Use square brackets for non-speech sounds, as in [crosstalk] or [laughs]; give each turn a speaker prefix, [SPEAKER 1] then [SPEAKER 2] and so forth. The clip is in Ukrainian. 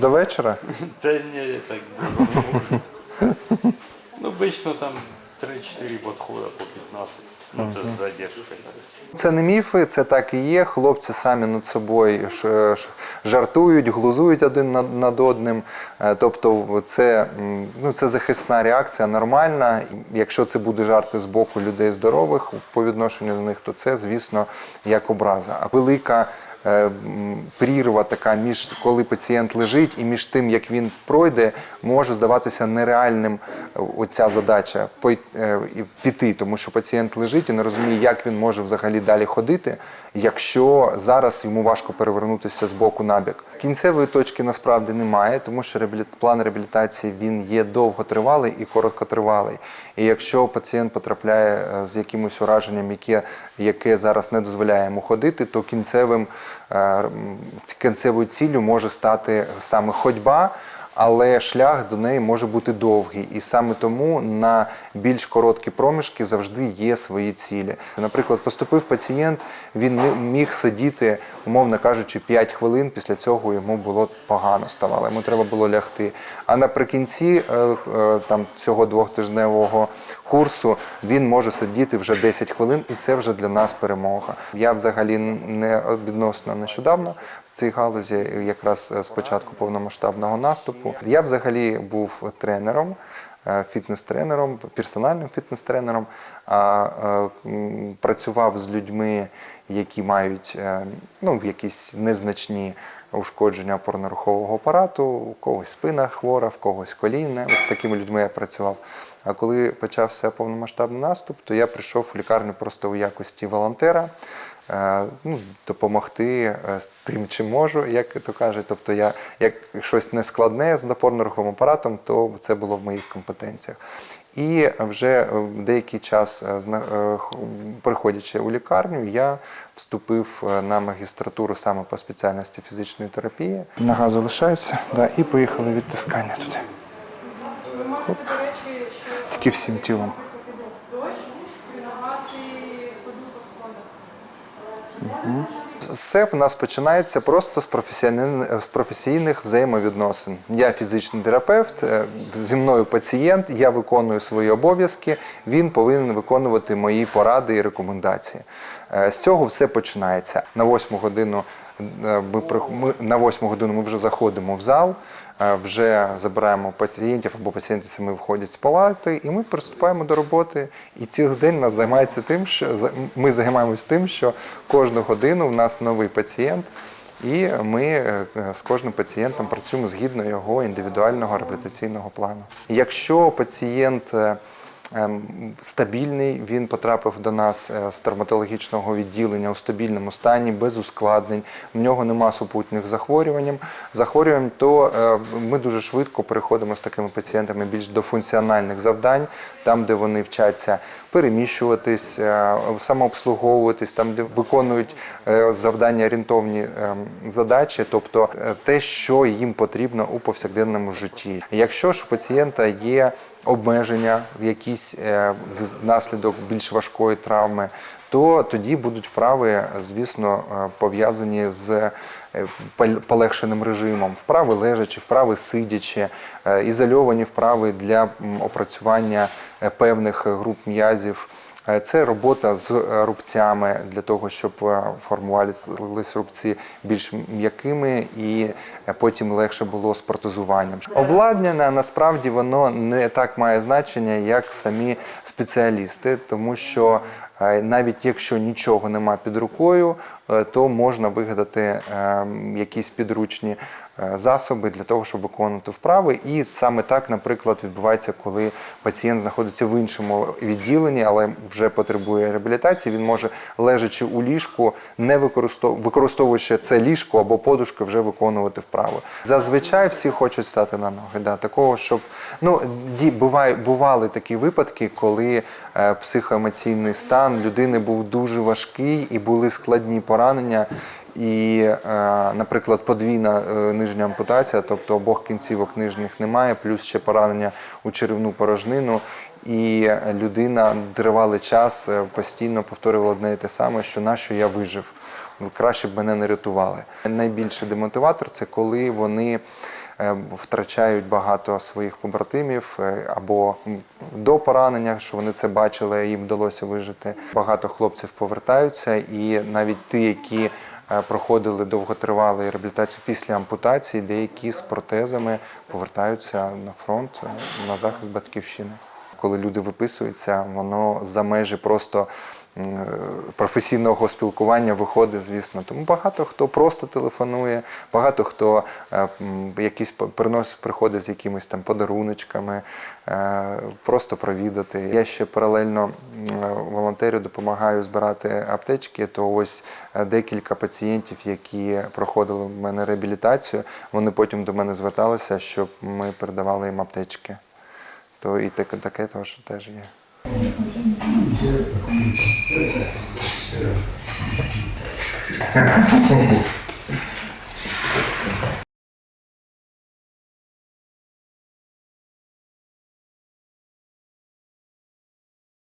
[SPEAKER 1] До вечора? [laughs]
[SPEAKER 2] Та ні, так не можу. Ну, обично там 3-4 підходи по 15. Ну, це з задержкою.
[SPEAKER 1] Це не міфи, це так і є. Хлопці самі над собою ш- ш- жартують, глузують один над, над одним. Е, Тобто це, м, ну, це захисна реакція нормальна. Якщо це буде жарти з боку людей здорових по відношенню до них, то це, звісно, як образа. А велика прірва така між коли пацієнт лежить і між тим, як він пройде, може здаватися нереальним е, оця задача е, піти, тому що пацієнт лежить і не розуміє, як він може взагалі далі ходити, якщо зараз йому важко перевернутися з боку на бік. Кінцевої точки насправді немає, тому що план реабілітації він є довготривалий і короткотривалий. І якщо пацієнт потрапляє е, з якимось ураженням, яке, яке зараз не дозволяє йому ходити, то кінцевим е, кінцевою ціллю може стати саме ходьба. Але шлях до неї може бути довгий, і саме тому на більш короткі проміжки завжди є свої цілі. Наприклад, поступив пацієнт, він міг сидіти, умовно кажучи, 5 хвилин. Після цього йому було погано ставало. Йому треба було лягти. А наприкінці е, е, там цього двохтижневого курсу він може сидіти вже 10 хвилин, і це вже для нас перемога. Я взагалі не відносно нещодавно цій галузі, якраз з початку повномасштабного наступу. Я взагалі був тренером. е, Фітнес-тренером, персональним фітнес-тренером, а е, працював з людьми, які мають е, ну, якісь незначні ушкодження опорно-рухового апарату, у когось спина хвора, в когось колінне. От з такими людьми я працював. А коли почався повномасштабний наступ, то я прийшов в лікарню просто у якості волонтера. Е, Ну, допомогти е, з тим, чим можу, як то кажуть. Тобто, я як щось нескладне з опорно-руховим апаратом, то це було в моїх компетенціях. І вже е, деякий час, приходячи у лікарню, я вступив на магістратуру саме по спеціальності фізичної терапії. Нога залишається, да, і поїхали відтискання туди. Оп. Тільки всім тілом. Все в нас починається просто з професійних, з професійних взаємовідносин. Я фізичний терапевт, е, зі мною пацієнт, я виконую свої обов'язки, він повинен виконувати мої поради і рекомендації. Е, З цього все починається. На восьму годину ми, ми, на восьму годину ми вже заходимо в зал, е, вже забираємо пацієнтів або пацієнти самі виходять з палати, і ми приступаємо до роботи. І цілий день нас займається тим, що ми займаємось тим, що кожну годину в нас новий пацієнт. І ми е, з кожним пацієнтом працюємо згідно його індивідуального реабілітаційного плану. Якщо пацієнт е, стабільний, він потрапив до нас е, з травматологічного відділення у стабільному стані, без ускладнень, в нього нема супутніх захворювань, захворювань, то е, ми дуже швидко переходимо з такими пацієнтами більш до функціональних завдань, там, де вони вчаться переміщуватись, е, самообслуговуватись, там, де виконують завдання орієнтовні ем, задачі, тобто те, що їм потрібно у повсякденному житті. Якщо ж у пацієнта є обмеження, в якісь е, внаслідок більш важкої травми, то тоді будуть вправи, звісно, е, пов'язані з е, полегшеним режимом, вправи лежачі, вправи сидячи, е, ізольовані вправи для опрацювання певних груп м'язів. Е, Це робота з е, рубцями для того, щоб е, формувалися рубці більш м'якими і потім легше було з протезуванням. Обладнання насправді воно не так має значення, як самі спеціалісти, тому що навіть якщо нічого нема під рукою, то можна вигадати е, якісь підручні е, засоби для того, щоб виконувати вправи. І саме так, наприклад, відбувається, коли пацієнт знаходиться в іншому відділенні, але вже потребує реабілітації. Він може лежачи у ліжку, не використов... використовуючи це ліжко або подушки, вже виконувати вправи. Зазвичай всі хочуть стати на ноги. Да, такого, щоб ну ді бували такі випадки, коли е, психоемоційний стан людини був дуже важкий і були складні поранення. І, е, наприклад, подвійна е, нижня ампутація, тобто обох кінцівок нижніх немає, плюс ще поранення у черевну порожнину. І людина тривалий час е, постійно повторювала одне і те саме, що на що я вижив. Краще б мене не рятували. Найбільший демотиватор це коли вони втрачають багато своїх побратимів е, або до поранення, що вони це бачили, їм вдалося вижити. Багато хлопців повертаються, і навіть ті, які е, проходили довготривалу реабілітацію після ампутації, деякі з протезами повертаються на фронт е, на захист батьківщини. Коли люди виписуються, воно за межі просто е, професійного спілкування виходить, звісно. Тому багато хто просто телефонує, багато хто е, якісь приносить, приходить з якимись там подаруночками, е, просто провідати. Я ще паралельно е, волонтерю допомагаю збирати аптечки. То ось е, декілька пацієнтів, які проходили в мене реабілітацію, вони потім до мене зверталися, щоб ми передавали їм аптечки. То і таке, таке теж, теж є. 이제 그랬어요. 그래.